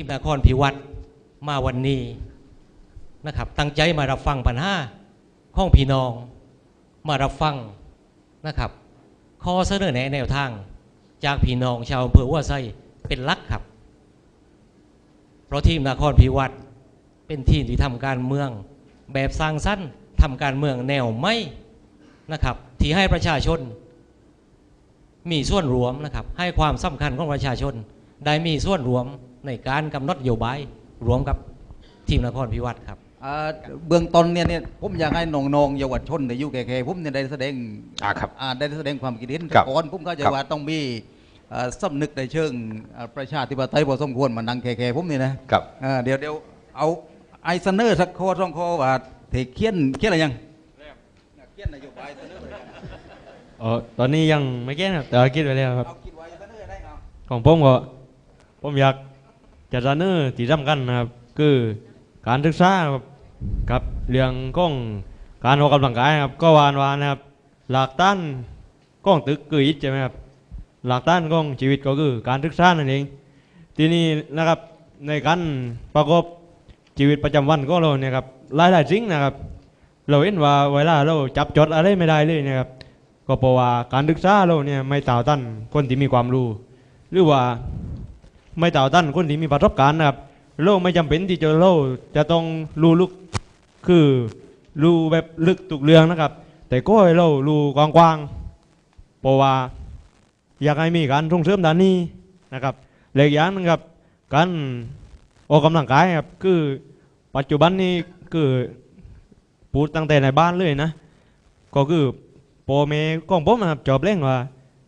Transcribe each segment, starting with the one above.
ทีมนครพิวัตรมาวันนี้นะครับ ตั้งใจมารับฟังปัญหาของพี่น้องมารับฟังนะครับข้อเสนอแนะแนวทาง จากพี่น้องชาวอำเภอหัว่าไซเป็นลักครับ เพราะทีมนครพิวัตรเป็นทีมที่ทำการเมือง แบบสร้างสรรค์ทำการเมืองแนวไม่นะครับ ที่ให้ประชาชน มีส่วนรวมนะครับ ให้ความสำคัญของประชาชน ได้มีส่วนรวม ในการกำหนดนโยบายรวมกับทีมนครพิวัตรครับ อ่าเบื้องต้นเนี่ยเนี่ยผมอยากให้น้องๆเยาวชนในยุคแก่ๆผมเนี่ยได้แสดงอ่าครับ อ่าได้แสดงความคิดเห็นครับก่อนผมเข้าใจครับว่าต้องมีอ่าสำนึกในเชิงอ่าประชาธิปไตยพอสมควรมานั่งแก่ๆผมนี่นะครับ อ่าเดี๋ยวเดี๋ยวเอาไอซ์เนอร์สักข้อสองข้อว่าเทเขียนเขียนอะไรยังเขียนนโยบายเสนอไปเลยเออตอนนี้ยังไม่แก้นะครับแต่ว่าคิดไว้แล้วครับ เอาคิดไว้เสนอได้เอา ของผมก็ผมอยาก จะเสนอที่สำคัญนะครับคือการศึกษาครับกับเรื่องของการออกกำลังกายครับก็วานวานนะครับ หลักต้านก้องตึกคืออิฐใช่ไหมครับหลักต้านของชีวิตก็คือการศึกษานั่นเอง ทีนี้นะครับในการประกอบชีวิตประจำวันก็เราเนี่ยครับหลายหลายสิ่งนะครับ เราเห็นว่าเวลาเราจับจดอะไรไม่ได้เลยนะครับก็เพราะว่าการศึกษาเราเนี่ยไม่ต่าต้านคนที่มีความรู้ หรือว่า ไม่ต่าต้านคนที่มีประสบการณ์นะครับเราไม่จำเป็นที่จะเราจะต้องรู้ลึกคือรู้แบบลึกทุกเรื่องนะครับ แต่ก็ให้เรารู้กว้างๆเพราะว่าอยากให้มีการส่งเสริมด้านนี้นะครับเหล็กอย่างนึงครับการออกกำลังกายครับคือปัจจุบันนี้คือพูดตั้งแต่ในบ้านเลยนะ ก็คือพ่อแม่ของผมนะครับจอบเล่นว่า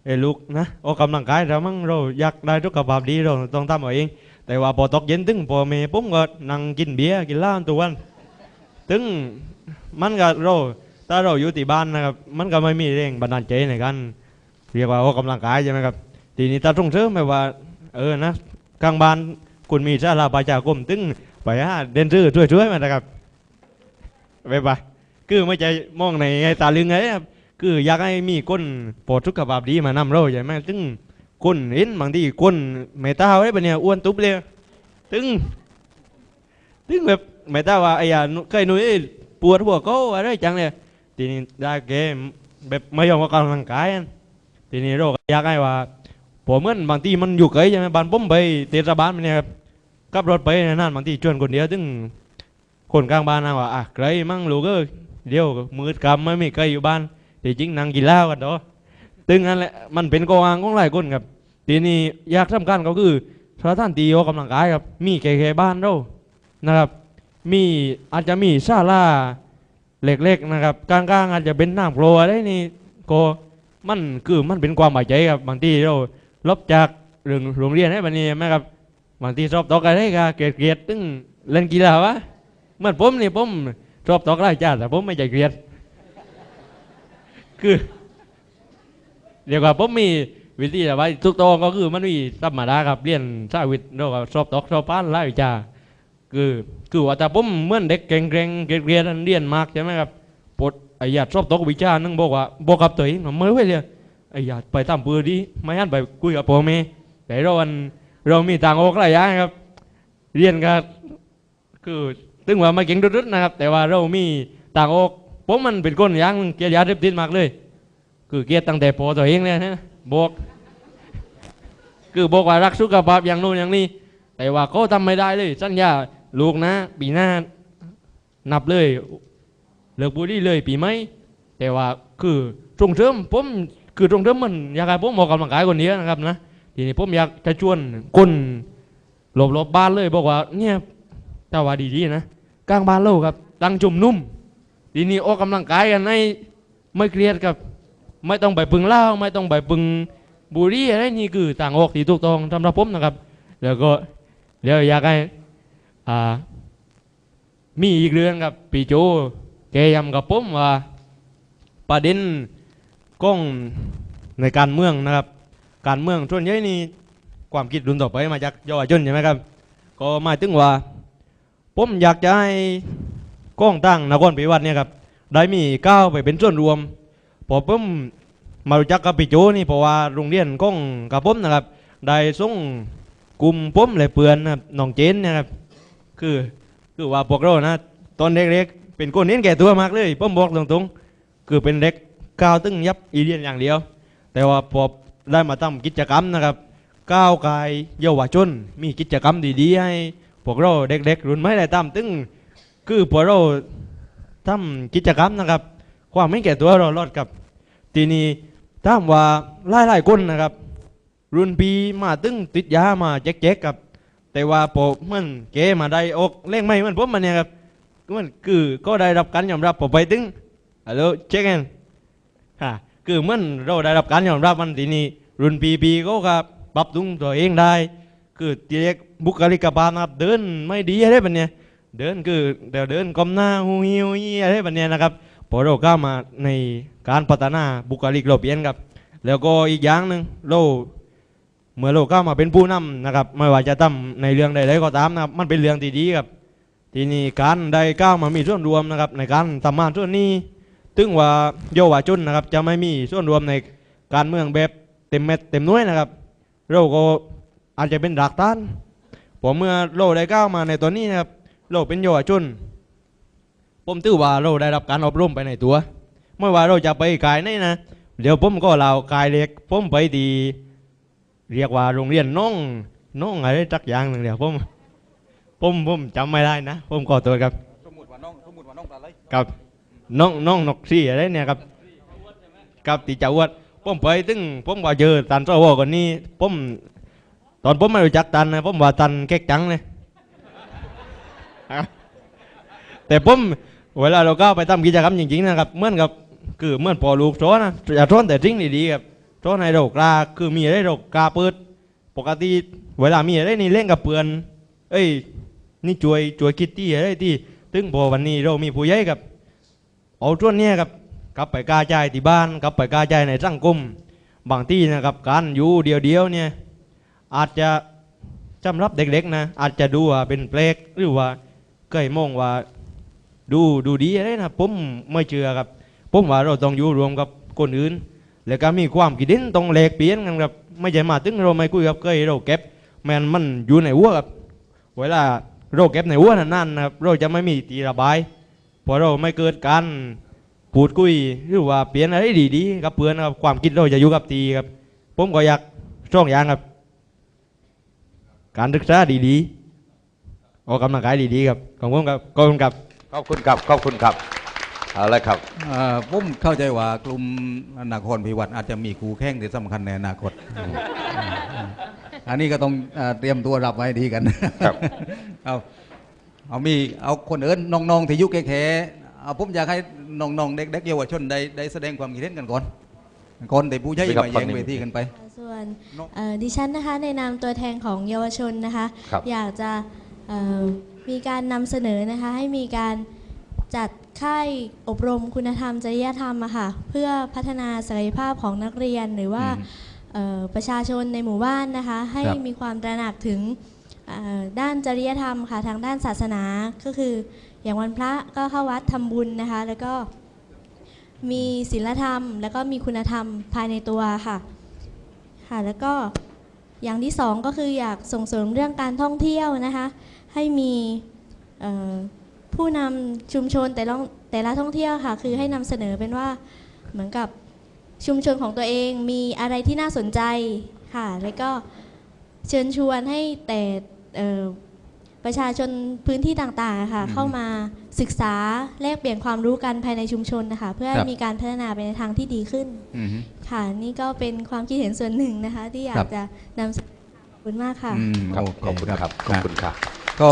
เอ้ลูกนะออกกำลังกายเรามั่งเราอยากได้สุขภาพดีเราต้องทำเอาเอง แต่ว่าพอตกเย็นถึงพอแม่ผมก็นั่งกินเบียร์กินเหล้าทุกวันถึงมันก็เราถ้าเราอยู่ที่บ้านนะครับ มันก็ไม่มีแรงบันดาลใจในการเรียกว่าออกกำลังกายใช่ไหมครับทีนี้ถ้าส่งเสริมแบบว่า เออนะกลางบ้านคุณมีชาลาประชาคมถึงไปหาเดนซอร์ช่วยๆมานะครับไปไปคือไม่ใจมองในตาลึงไงครับ คืออยากให้มีคนปลอดสุกขภาพดีมานำเราใช่ไหมถึงคนเห็นบางทีคนเมตาไว้ปะเนี่ยอ้วนตุ๊บเลยถึงถึงแบบเมตาว่าไอ้ยาเคยหนุ่ยปวดหัวเขาอะไรจังเลยทีนี้ได้แกมแบบไม่ยอมออกกำลังกายอะทีนี้เราอยากให้ว่าผมเหมือนบางทีมันอยู่ไกลใช่ไหมบ้านผมไปเทศบาลเนี่ยครับขับรถไปนานบางทีชวนคนเดียวถึงคนกลางบ้านนะว่าอะไกลมั่งลูกเอ้ยเดี๋ยวมืดกำไม่มีใครอยู่บ้าน ที่จริงนั่งกินเหล้ากันเนาะตึงนั่นแหละมันเป็นกองของหลายคนครับทีนี้อยากสำคัญก็คือสถานที่ออกกำลังกายครับ มีแค่ๆบ้านเรานะครับ มีอาจจะมีศาลาเล็กๆนะครับกลางๆอาจจะเป็นน้ำโปรอะไรนี่ก็มันคือมันเป็นความหมายใจครับบางทีเราลบจากเรื่องโรงเรียนให้บันนี้ไหมครับบางทีชอบตอกอะไรก็เกลียดๆตึ้งเล่นกีฬาวะเหมื่อนผมนี่ผมชอบตอกไล่จ้าแต่ผมไม่ใจเกลียด คือเรียกว่าผมมีวิธีแต่ว่าทุกตองก็คือมันมีธรรมดาครับเรียนสาวิทย์เราก็ชอบตอกชอบปานไล่วิชาคือคือว่าแต่ผมเหมื่อนเด็กเก่งๆเกรียนเรียนมากใช่ไหมครับปวดไอ้ยาชอบตกวิชานึงบอกว่าบอกกับตัวเองว่าไม่ไหวเลยไอ้ยาไปทำปืนดีไม่หันไปคุยกับพ่อแม่แต่เราอันเรามีทางออกหลายอย่างครับ เรียนกันคือถึงว่าไม่เก่งดุดๆนะครับ แต่ว่าเรามีทางออก ผมมันเป็นคนย่างเกียดยาเสพติดมากเลย คือเกียดตั้งแต่พอตัวเองเลยนะบอกคือบอกว่ารักสุขภาพอย่างโน้นอย่างนี้ แต่ว่าเขาทำไม่ได้เลยสัญญาลูกนะปีหน้านับเลยเลิกบุหรี่เลยปีไหมแต่ว่าคือส่งเสริมผมคือส่งเสริมมันอยากให้ผมออกกำลังกายคนนี้นะครับนะทีนี้ผมอยากจะชวนคนหลบๆบบ้านเลย บอกว่าเนี่ยถ้าว่าดีๆนะกลางบ้านเราครับตั้งจุ่มนุ่ม ทีนี้ออกกำลังกายกันให้ไม่เครียดครับ ไม่ต้องไปปึงเล้าไม่ต้องไปปึงบุหรี่อะไรนี่คือต่างออกที่ถูกต้องสำรับผมนะครับ แล้วก็เดี๋ยวอยากให้อ่ามีอีกเรื่องครับปีโจแกย้ำกับผมว่าประเด็นกล้องในการเมืองนะครับ การเมืองส่วนใหญ่นี่ความคิดรุนต่อไปมาจากเยาวชนใช่ไหมครับ ก็หมายถึงว่าผมอยากจะให้ ก้องตั้งนครพิวัตรเนี่ยครับได้มีก้าวไปเป็นส่วนรวมพอผมมารู้จักกับพี่โจนี่เพราะว่าโรงเรียนของกับผมนะครับได้ส่งกลุ่มผมเลยเปือนนะครับน้องเจนนะครับคือคือว่าพวกเรานะตอนเด็กๆเป็นคนเน้นแก่ตัวมากเลยผมบอกตรงๆคือเป็นเด็กก้าวตึงยับอีเลียนอย่างเดียว แต่ว่าพอได้มาทำกิจกรรมนะครับก้าวกายเยาวชนมีกิจกรรมดีๆให้พวกเราเด็กๆรุ่นไม่ได้ตามตึง คือพวกเราทำกิจกรรมนะครับ ความไม่แก่ตัวเราลดกับ ทีนี้ถามว่าหลายๆคนนะครับ รุ่นปีมาตึงติดยามาแจ๊กๆกับ แต่ว่าพอเหมันเกมาได้ออกเล่งไม่เหมันผมมันเนี่ยครับมันคือก็ได้รับการยอมรับพอไปตึงฮัลโหลเช็คกันฮะคือเหมันเราได้รับการยอมรับมันทีนี้รุ่นปีปีก็ครับปรับปรุงตัวเองได้ คือเรียกบุคลิกภาพนะครับเดินไม่ดีอะไรแบบเนี้ย เดินคือเดี๋ยวเดินก้มหน้าหูหิวยี่อะไรแบบนี้นะครับพอเราก้ามาในการพัฒนาบุคลิกเราเปลี่ยนครับ แล้วก็อีกอย่างหนึ่งเราเมื่อเราก้ามาเป็นผู้นำนะครับ ไม่ว่าจะทำในเรื่องใดๆก็ตามนะครับมันเป็นเรื่องที่ดีครับ ทีนี้การได้ก้าวมามีส่วนรวมนะครับ ในการทำงานส่วนนี้ถึงว่าเยาวชนนะครับ จะไม่มีส่วนรวมในการเมืองแบบเต็มเม็ดเต็มหน้วยนะครับ เราก็อาจจะเป็นดักต้านผมเมื่อเราได้ก้าวมาในตัวนี้นะครับ เราเป็นเยาวชนผมถือว่าเราได้รับการอบรมไปในตัว ไม่ว่าเราจะไปกายไหนนะเดี๋ยวผมก็เล่ากายเล็กผมไปดี เรียกว่าโรงเรียนน้องน้องอะไรสักอย่างหนึ่งเดี๋ยวผมผมผมจำไม่ได้นะผมขอตัวครับสมมติว่าน้องสมมติว่าน้องตาไหลกับน้องน้องนกซี่อะไรเนี่ยครับกับตีเจ้าอวดผมไปถึงผมว่าเจอตันสวคนนี้ผมตอนผมไม่รู้จักตันนะผมว่าตันแก๊กจังเลย แต่ผมเวลาเราก้าไปทำกิจกรรมจริงๆนะครับเหมื่อนกับคือเหมื่อนพอลูกซ้อนะอย่าซ้อนแต่สิ่งดีๆครับซ้อนในเรากล้าคือมีอะไรเรากล้าเปิด ปกติเวลามีอะไรนี่เล่นกับเพื่อน เอ้ย นี่ช่วยช่วยคิดที่อะไรที่ถึงพอวันนี้เรามีผู้ใหญ่กับเอาช่วงเนี้ยครับกลับไปกาใจที่บ้านกลับไปกาใจในสังคมบางที่นะครับการอยู่เดียวๆเนี่ยอาจจะจำรับเด็กๆนะอาจจะดูว่าเป็นแปลกหรือว่า เคยมองว่า ดูดูดีอะไรนะผมไม่เชื่อครับ ผมว่าเราต้องอยู่รวมกับคนอื่น แล้วก็มีความคิดเห็นต้องแลกเปลี่ยนกันครับ ไม่ใช่มาถึงเราไม่คุยกับเคยเราเก็บแมนมันอยู่ในหัวครับเวลาเราเก็บในหัวนั่นนะครับเราจะไม่มีทีระบายพอเราไม่เกิดการพูดคุยหรือว่าเปลี่ยนอะไรดีๆกับเพื่อนครับความคิดเราจะอยู่กับตีครับ ผมก็อยากช่องอย่างครับ การศึกษาดีๆ ออกกำลังกายดีๆครับของผมครับขอบคุณครับขอบคุณครับขอบคุณครับเอาละครับเอ่อผมเข้าใจว่ากลุ่มนครพิวัตรอาจจะมีคู่แข่งที่สำคัญในอนาคต อันนี้ก็ต้องเอ่อเตรียมตัวรับไว้ดีกันครับเอาเอามีเอาคนอื่นน้องๆที่อยุคแค่เอาผมอยากให้น้องๆเด็กๆเยาวชนได้ได้แสดงความคิดเห็นกันก่อนก่อนแต่ผู้ใหญ่ครับมาฟัแย่งงนี่เวทีกันไป ส่วนเนอะเอ่อดิฉันนะคะในนามตัวแทนของเยาวชนนะคะครับอยากจะเอ่อ มีการนำเสนอนะคะให้มีการจัดค่ายอบรมคุณธรรมจริยธรรมอะค่ะเพื่อพัฒนาศักยภาพของนักเรียนหรือว่าอืมเอ่อประชาชนในหมู่บ้านนะคะให้ครับมีความตระหนักถึงเอ่อด้านจริยธรรมค่ะทางด้านศาสนาก็คืออย่างวันพระก็เข้าวัดทำบุญนะคะ แล้วก็มีศีลธรรม แล้วก็มีคุณธรรมภายในตัวค่ะค่ะแล้วก็ อย่างที่สองก็คืออยากส่งเสริมเรื่องการท่องเที่ยวนะคะ ให้มีผู้นำชุมชนแต่ละแต่ละท่องเที่ยวค่ะ คือให้นำเสนอเป็นว่าเหมือนกับชุมชนของตัวเองมีอะไรที่น่าสนใจค่ะ แล้วก็เชิญชวนให้แต่ ประชาชนพื้นที่ต่างๆค่ะอืมเข้ามาศึกษาแลกเปลี่ยนความรู้กันภายในชุมชนนะคะ เพื่อให้ครับมีการพัฒนาไปในทางที่ดีขึ้นอืมค่ะนี่ก็เป็นความคิดเห็นส่วนหนึ่งนะคะ ที่อยาครักบจะนำเสนอขอบคุณมากค่ะอืมครับโอเขอบคุณครับขอบคุณครับก็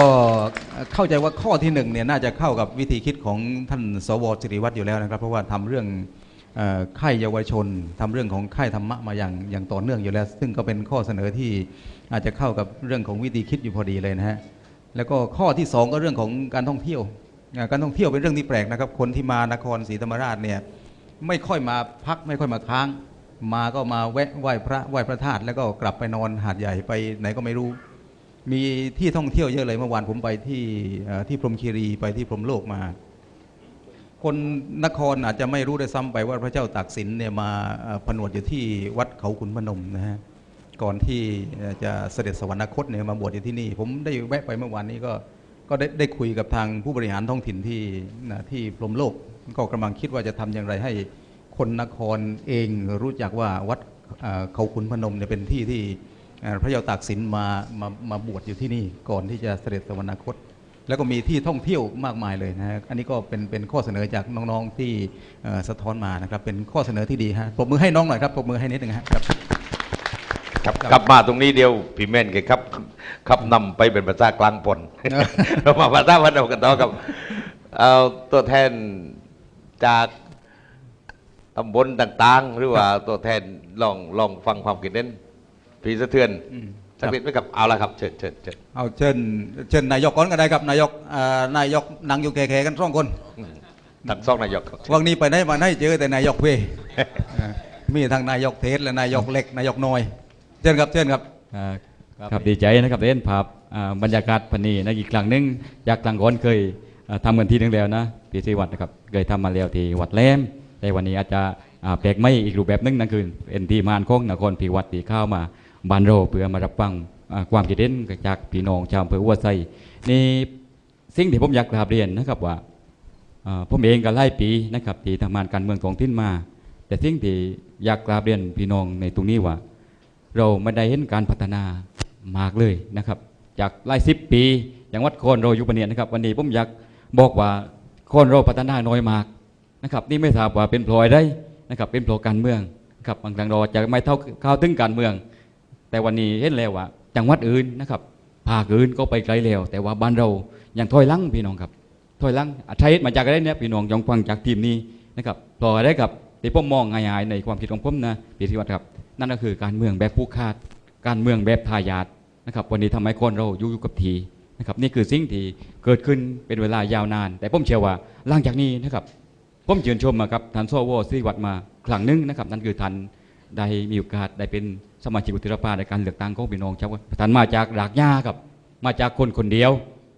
เข้าใจว่าข้อที่หนึ่งเนี่ยน่าจะเข้ากับวิธีคิดของท่านสวสิริวัตรอยู่แล้วนะครับ เพราะว่าทำเรื่องเอ่อค่ายเยาวชนทำเรื่องของค่ายธรรมะมาอย่างอย่างต่อเนื่องอยู่แล้ว ซึ่งก็เป็นข้อเสนอที่อาจจะเข้ากับเรื่องของวิธีคิดอยู่พอดีเลยนะฮะ แล้วก็ข้อที่สองก็เรื่องของการท่องเที่ยว การท่องเที่ยวเป็นเรื่องที่แปลกนะครับ คนที่มานครศรีธรรมราชเนี่ยไม่ค่อยมาพักไม่ค่อยมาค้าง มาก็มาแวะไหว้พระไหว้พระธาตุแล้วก็กลับไปนอนหาดใหญ่ไปไหนก็ไม่รู้ มีที่ท่องเที่ยวเยอะเลยเมื่อวานผมไปที่ที่พรมคีรีไปที่พรมโลกมา คนนครอาจจะไม่รู้ได้วยซ้ำไปว่าพระเจ้าตากสินเนี่ยมาผนวดอยู่ที่วัดเขาขุนพนมนะฮะ ก่อนที่จะเสด็จสวรรคตเนี่ยมาบวชอยู่ที่นี่ ผมได้แวะไปเมื่อวานนี้ก็ก็ได้ได้คุยกับทางผู้บริหารท้องถิ่นที่นะที่พรมโลก ก็กำลังคิดว่าจะทำอย่างไรให้คนนครเองรู้จักว่าวัดเขาขุนพนมเนี่ยเป็นที่ที่พระเจ้าตากสินมามามาบวชอยู่ที่นี่ก่อนที่จะเสด็จสวรรคต แล้วก็มีที่ท่องเที่ยวมากมายเลยนะฮะอันนี้ก็เป็นเป็นข้อเสนอจากน้องๆที่สะท้อนมานะครับเป็นข้อเสนอที่ดีฮะปรบมือให้น้องหน่อยครับปรบมือให้นิดหนึ่งครับ ครับกลับมาตรงนี้เดียวพี่เม่นกันครับครับนำไปเป็นภาษากลางปนเรามาภาษาวันเรากันต่อครับเอาตัวแทนจากตำบลต่างๆ หรือว่าตัวแทนลองลองฟังความคิดเห็นพี่สะเทือนอืมสักนิดไหมครับเอาละครับเชิญเชิญเชิญเอาเชิญเชิญนายกก่อนก็ได้ครับนายกเอ่อนายกนั่งอยู่แก่ๆกันสองคนทั้งสองนายกครับวันนี้ไปไหนมาไหนเจอแต่นายกเวยเอ่อมีทั้งนายกเทศและนายกเล็กนายกน้อย เชิญครับเชิญครับอ่าครับดีใจนะครับเห็นภาพบรรยากาศพันนีนะอีกครั้งหนึงจากครั้งก่อนเคยทำกันทีนึงแล้วนะพี่ศิวัตรนะครับเคยทำมาแล้วที่วัดแลมแต่วันนี้อาจจะแปลกไม่อีกรูปแบบหนึงนั่นคือเป็นทีมานของนครพิวัตรที่เข้ามาบานโรเพื่อมารับฟังความคิดเห็นจากพี่น้องชาวอำเภอวัวไซนี่สิ่งที่ผมอยากกราบเรียนนะครับว่าผมเองก็ไล่ปีนะครับที่ทำงานการเมืองท้องถิ่นมา แต่สิ่งที่อยากกราบเรียนพี่น้องในตรงนี้ว่า เราไม่ได้เห็นการพัฒนามากเลยนะครับ จากไล่สิบปีอย่างวัดโคนเราอยู่ปเนียนะครับ วันนี้ผมอยากบอกว่าโคนเราพัฒนาน้อยมากนะครับ นี่ไม่ทราบว่าเป็นพลอยได้นะครับ เป็นพลอยการเมืองนะครับบางครั้งเราจะไม่เท่าข้าวถึงการเมือง แต่วันนี้เห็นแล้วว่าจังหวัดอื่นนะครับภาคอื่นก็ไปไกลแล้วแต่ว่าบ้านเรายังถอยลังพี่น้องครับถอยลังอาชัยมาจากอะไรเนี่ยพี่น้องยองฟังจากทีมนี้นะครับพอได้กับ ที่ผมมองง่ายๆในความคิดของผมนะพี่ธิวัฒน์ครับ นั่นก็คือการเมืองแบบผู้คาด การเมืองแบบทายาทนะครับ วันนี้ทำให้คนเราอยู่ยกับทีนะครับ นี่คือสิ่งที่เกิดขึ้นเป็นเวลายาวนาน แต่ผมเชื่อว่าหลังจากนี้นะครับผมเชิญชมมาครับท่านโซโวสิริวัตรมาครั้งหนึงนะครับ นั่นคือท่านได้มีโอกาสได้เป็นสมาชิกวุฒิสภาในการเลือกตั้งของพี่น้องชาวท่านมาจากรากหญ้าครับ มาจากคนคนเดียว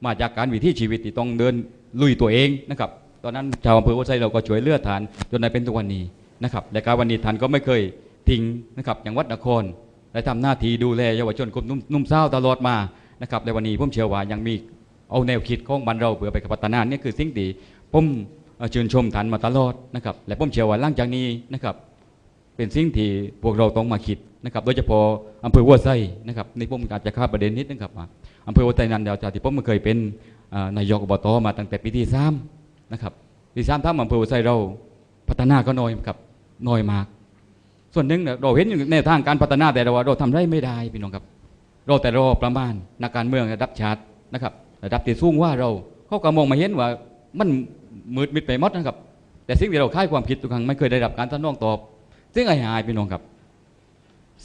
มาจากการวิถีชีวิตที่ต้องเดินลุยตัวเองนะครับ ตอนนั้นชาวอำเภอวัดไซเราก็ช่วยเลือดทานจนได้เป็นทุกวันนี้นะครับและการวันนี้ทานก็ไม่เคยทิ้งนะครับอย่างวัดนครได้ทำหน้าที่ดูแลเยาวชนกลุ่มนุ่มนุ่มสาตลอดมานะครับและวันนี้ผมเชื่อว่ายังมีเอาแนวคิดของบ้านเราเพื่อไปพัฒนาเนี่ยคือสิ่งที่ผมเชื่นชมทานมาตลอดนะครับและผมเชื่อว่าหลังจากนี้นะครับเป็นสิ่งที่พวกเราต้องมาคิดนะครับโดยเฉพาะอำเภอวัวไซนะครับในี่ผมอาจจะข้าประเด็นนิดนึงครับว่าอำเภอวัวไซนั้นเดี๋ยวจากที่ผมเคยเป็นนายกอบตมาตั้งแต่ปีที่สาม นะครับปีที่สามทำอำเภอไซเราพัฒนาก็น้อยครับน้อยมาก ส่วนหนึ่งเนี่ยเราเห็นอยู่ในทางการพัฒนาแต่เราเราทำได้ไม่ได้พี่น้องครับ เราแต่เราประมาณนักการเมืองระดับชาตินะครับระดับที่สูงว่าเราเขาก็มองมาเห็นว่ามันมืดมิดไปหมดนะครับ แต่สิ่งที่เราค่ายความคิดทุกครั้งไม่เคยได้รับการทนองตอบ ซึ่งไอ้หายพี่น้องครับ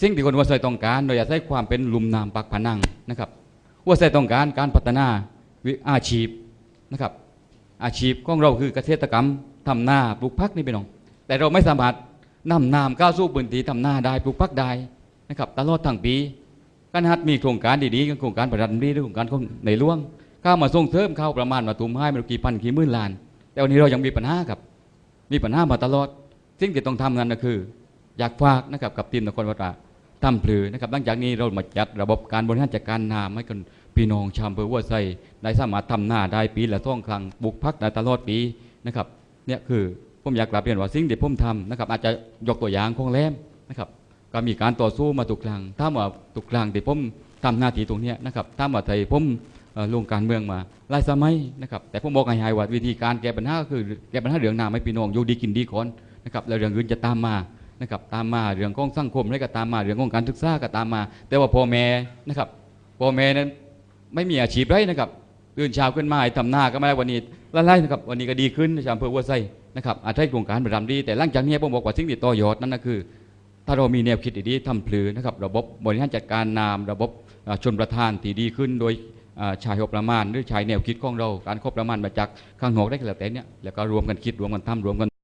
สิ่งที่คนวัวไซต้องการโดยอาศัยความเป็นลุมนามปักผนังนะครับวัวไซต้องการการพัฒนาวิอาชีพนะครับ อาชีพของเราคือเกษตรกรรมทำนาปลูกพักนี่พี่น้อง แต่เราไม่สามารถนำนามก้าวสู้พื้นที่ทำนาได้ปลูกพักได้นะครับตลอดทั้งปีการฮัดมีโครงการดีๆโครงการประดับดีหรือโครงการของในหลวงเข้ามาส่งเสริมเข้าประมาณมาตุ้มให้มันกี่พันกี่หมื่นล้าน แต่วันนี้เรายังมีปัญหาครับ มีปัญหามาตลอดสิ่งที่ต้องทำนั้นก็คือ อยากฝากนะครับกับทีมนครวัดทำพลือนะครับหลังจากนี้เรามาจัดระบบการบริหารจัดการน้ำให้กับ พี่น้องชาวเภอวัวไซได้สามารถทำหน้าได้ปีละท่องครั้งปลูกพักได้ตลอดปีนะครับเนี่ยคือผมอยากกลับเรียนว่าสิ่งที่ผมทำนะครับอาจจะยกตัวอย่างของแรมนะครับก็มีการต่อสู้มาทุกครั้งถ้าว่าทุกครั้งที่ผมทำหน้าที่ตรงนี้นะครับถ้าว่าไทยผมเอ่อลงการเมืองมาหลายสมัยนะครับแต่ผมบอกให้ๆว่าวิธีการแก้ปัญหาก็คือแก้ปัญหาเรื่องน้ำให้พี่น้องอยู่ดีกินดีก่อนนะครับแล้วเรื่องอื่นจะตามมานะครับตามมาเรื่องของสังคมแล้วก็ตามมาเรื่องของการศึกษาก็ตามมา แต่ว่าพ่อแม่นะครับพ่อแม่นั้น ไม่มีอาชีพไรนะครับตื่นเช้าขึ้นมาทำหน้าก็ไม่ได้วันนี้ละลายนะครับวันนี้ก็ดีขึ้นในชาวอำเภอวัวไซนะครับอาจจะโครงการประจำดีแต่หลังจากนี้ผมบอกว่าสิ่งที่ต่อยอดนั่นก็คือ ถ้าเรามีแนวคิดดีๆทำพลือนะครับระบบบริหารจัดการน้ำระบบอ่าชนประทานที่ดีขึ้นโดยชายงบประมาณหรือใช้แนวคิดของเราการครบประมาณมาจากข้างนอกได้ก็แล้วแต่เนี่ยแล้วก็รวมกันคิดรวมกันทำรวมกัน